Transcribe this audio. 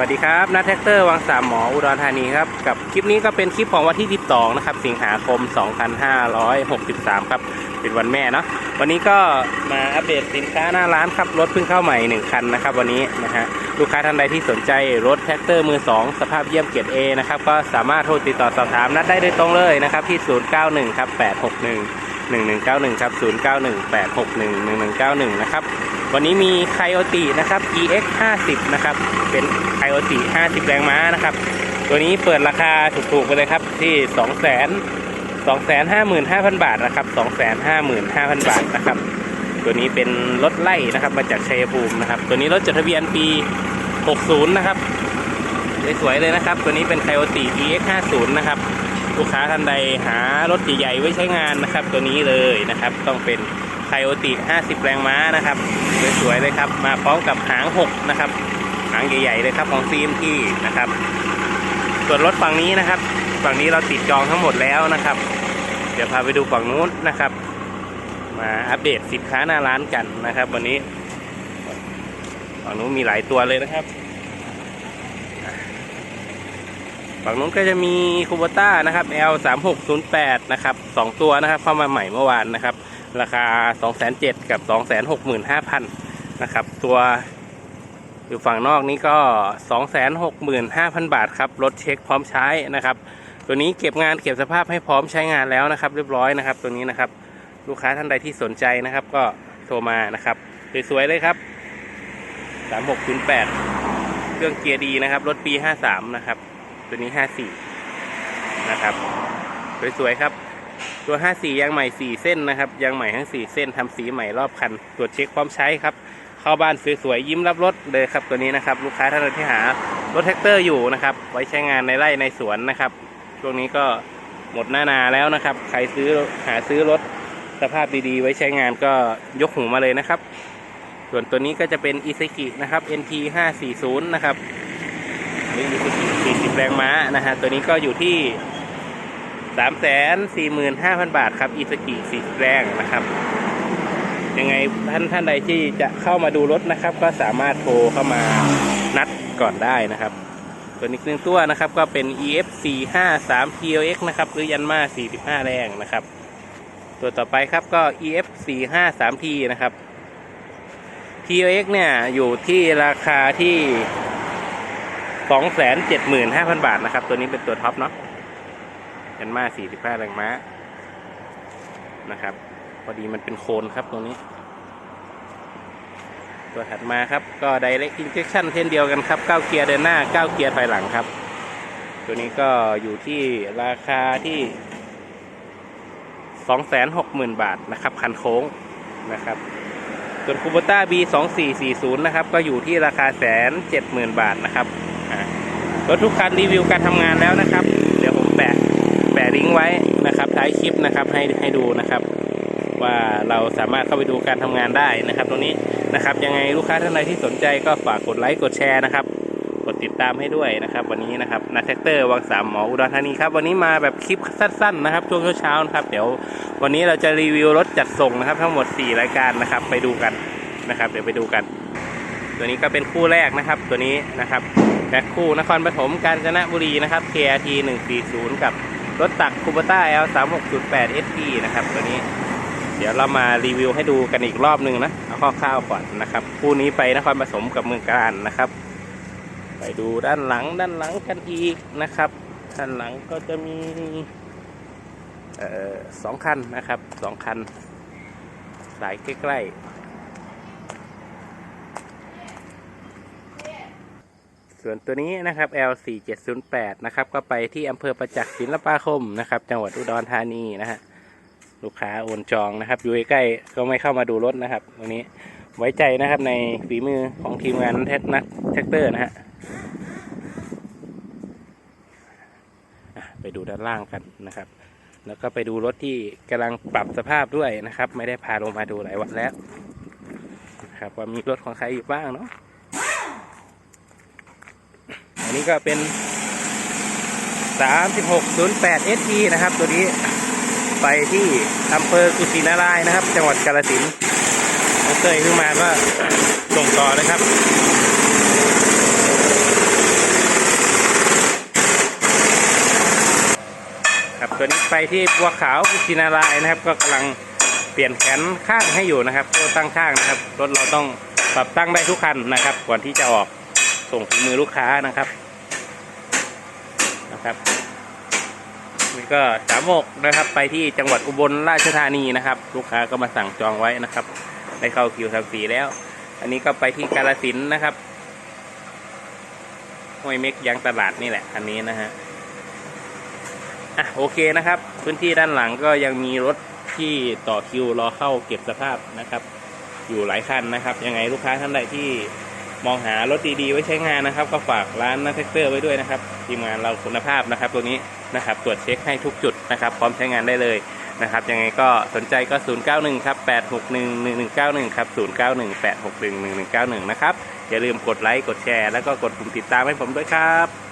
วัสดีครับนัทแท็กเตอร์วังสามหมออุดรธานีครับ กับคลิปนี้ก็เป็นคลิปของวันที่ 12 นะครับ สิงหาคม 2563 ครับ เป็นวันแม่เนาะ วันนี้ก็มาอัปเดตสินค้าหน้าร้านครับ รถเพิ่งเข้าใหม่ 1 คันนะครับ วันนี้นะฮะ ลูกค้าท่านใดที่สนใจรถแท็กเตอร์มือ 2 สภาพเยี่ยมเกียรติ A นะครับ ก็สามารถโทรติดต่อสอบถามนัดได้โดยตรงเลยนะครับที่ 091 ครับ 861 1191 ครับ 091 861 1191 นะครับ วันนี้มีไคโอตินะครับ EX 50นะครับ เป็นไคโอติ50 แรงม้านะครับ ตัวนี้เปิดราคาถูกๆไปเลยครับที่2 0 0 0 0 255,000 บาทนะครับ 255,000 บาทนะครับ ตัวนี้เป็นรถไล่นะครับมาจากชัยภูมินะครับ ตัวนี้รถจดทะเบียนปี 60 นะครับ สวยๆเลยนะครับ ตัวนี้เป็นไคโอติ EX 50นะครับ ลูกค้าท่านใดหารถใหญ่ๆไว้ใช้งานนะครับ ตัวนี้เลยนะครับ ต้องเป็นไคโอติ 50 แรงม้านะครับ สวยๆเลยครับ มาพร้อมกับหาง6นะครับหางใหญ่ๆเลยครับของซีมที่นะครับ ส่วนรถฝั่งนี้นะครับ ฝั่งนี้เราติดจองทั้งหมดแล้วนะครับ เดี๋ยวพาไปดูฝั่งนู้นนะครับ มาอัปเดตสินค้าหน้าร้านกันนะครับ วันนี้ฝั่งนู้นมีหลายตัวเลยนะครับฝั่งนู้นก็จะมีคูโบต้านะครับ L 3 6 0 8 นะครับสองตัวนะครับ เข้ามาใหม่เมื่อวานนะครับ ราคา 2 7 0 0 0กับ 2 6 5 0 0 0นะครับ ตัวอยู่ฝั่งนอกนี้ก็ 2 6 5 0 0 0 บาทครับ รถเช็คพร้อมใช้นะครับ ตัวนี้เก็บงานเก็บสภาพให้พร้อมใช้งานแล้วนะครับ เรียบร้อยนะครับ ตัวนี้นะครับ ลูกค้าท่านใดที่สนใจนะครับ ก็โทรมานะครับ สวยๆเลยครับ 3608 เครื่องเกียร์ดีนะครับ รถปี 53 นะครับ ตัวนี้ 54 นะครับ สวยๆครับ ตัว 54 ยางใหม่ 4 เส้นนะครับยางใหม่ทั้ง 4 เส้นทำสีใหม่รอบคัน ตรวจเช็คพร้อมใช้ครับ เข้าบ้านสวยๆยิ้มรับรถเลยครับตัวนี้นะครับ ลูกค้าท่านใดที่หารถแท็กเตอร์อยู่นะครับ ไว้ใช้งานในไร่ในสวนนะครับ ช่วงนี้ก็หมดหน้านาแล้วนะครับ ใครซื้อหาซื้อรถสภาพดีๆ ไว้ใช้งานก็ยกหูมาเลยนะครับ ส่วนตัวนี้ก็จะเป็นอิซ k i นะครับ NT 540 นะครับนี่อิซูซุ40 แรงม้านะฮะตัวนี้ก็อยู่ที่ 345,000บาทครับอิซูกิ40แรงนะครับ ยังไงท่านท่านใดที่จะเข้ามาดูรถนะครับ ก็สามารถโทรเข้ามานัดก่อนได้นะครับตัวนี้หนึ่งตัวนะครับก็เป็น EF 453 TLX นะครับหรือยันมา45 แรงนะครับ ตัวต่อไปครับก็ EF 453T นะครับ TLX เนี่ยอยู่ที่ราคาที่สองแสนเจ็ดหมื่นห้าพันบาทนะครับ ตัวนี้เป็นตัวท็อปเนาะ ยันมาสี่สิบห้าแรงม้า นะครับ พอดีมันเป็นโคนครับตรงนี้ ตัวถัดมาครับ ก็ Direct Injection เช่นเดียวกันครับ 9 เกียร์เดินหน้า 9 เกียร์ถอยหลังครับ ตัวนี้ก็อยู่ที่ราคาที่ 260,000 บาทนะครับ คันโค้งนะครับส่วนคูโบต้า B 2 4 4 0นะครับ ก็อยู่ที่ราคาแสนเจ็ดหมื่นบาทนะครับรถทุกคันรีวิวการทำงานแล้วนะครับ เดี๋ยวผมแปะ ปะลิงก์ไว้นะครับท้ายคลิปนะครับให้ให้ดูนะครับ ว่าเราสามารถเข้าไปดูการทำงานได้นะครับ ตรงนี้นะครับ ยังไงลูกค้าท่านใดที่สนใจก็ฝากกดไลค์กดแชร์นะครับกดติดตามให้ด้วยนะครับ วันนี้นะครับนาแท็กเตอร์วังสามหมออุดรธานีครับวันนี้มาแบบคลิปสั้นๆนะครับช่วงเช้าๆนะครับ เดี๋ยววันนี้เราจะรีวิวรถจัดส่งนะครับ ทั้งหมด 4 รายการนะครับ ไปดูกันนะครับ เดี๋ยวไปดูกัน ตัวนี้ก็เป็นคู่แรกนะครับ ตัวนี้นะครับแบ็คคู่นครปฐมกาญจนบุรีนะครับ KRT 140 กับ รถตักคูปต้า L 3 6 8 SP นะครับ ตัวนี้ เดี๋ยวเรามารีวิวให้ดูกันอีกรอบหนึ่งนะ เอาคร่าวๆก่อนนะครับ คู่นี้ไปนครปฐมกับเมืองการนะครับ ไปดูด้านหลังด้านหลังกันอีกนะครับ ด้านหลังก็จะมีเอ่อสองคันนะครับสองคันสายใกล้ๆ ส่วนตัวนี้นะครับ L 4 7 0 8 นะครับ ก็ไปที่อำเภอประจักษ์ศิลปาคมนะครับ จังหวัดอุดรธานีนะฮะ ลูกค้าโอนจองนะครับ อยู่ใกล้ก็ไม่เข้ามาดูรถนะครับตรงนี้ ไว้ใจนะครับในฝีมือของทีมงานแท็กนักแท็กเตอร์นะฮะ ไปดูด้านล่างกันนะครับ แล้วก็ไปดูรถที่กำลังปรับสภาพด้วยนะครับ ไม่ได้พาลงมาดูหลายวันแล้วครับว่ามีรถของใครอยู่บ้างเนาะ อันนี้ก็เป็น3608 ST นะครับ ตัวนี้ไปที่อำเภอกุสินารายนะครับ จังหวัดกาฬสินธุ์เคยขึ้นมาก็ส่งต่อนะครับครับตัวนี้ไปที่บัวขาวกุสินารายนะครับ ก็กำลังเปลี่ยนแขนข้างให้อยู่นะครับตัวตั้งข้างนะครับรถเราต้องปรับตั้งได้ทุกคันนะครับ ก่อนที่จะออก ส่งถึงมือลูกค้านะครับนะครับนี่ก็สามกนะครับ ไปที่จังหวัดอุบลราชธานีนะครับ ลูกค้าก็มาสั่งจองไว้นะครับ ได้เข้าคิวทำสีแล้ว อันนี้ก็ไปที่กาลสินนะครับห้วยเม็กยางตลาดนี่แหละอันนี้นะฮะอะโอเคนะครับ พื้นที่ด้านหลังก็ยังมีรถที่ต่อคิวรอเข้าเก็บสภาพนะครับ อยู่หลายคันนะครับ ยังไงลูกค้าท่านใดที่ มองหารถดีๆไว้ใช้งานนะครับ ก็ฝากร้านนัทเทคเตอร์ไว้ด้วยนะครับทีมงานเราคุณภาพนะครับตัวนี้นะครับตรวจเช็คให้ทุกจุดนะครับ พร้อมใช้งานได้เลยนะครับยังไงก็สนใจก็ 091ครับ861 1191ครับ091 861 1191 นะครับ อย่าลืมกดไลค์กดแชร์ แล้วก็กดปุ่มติดตามให้ผมด้วยครับ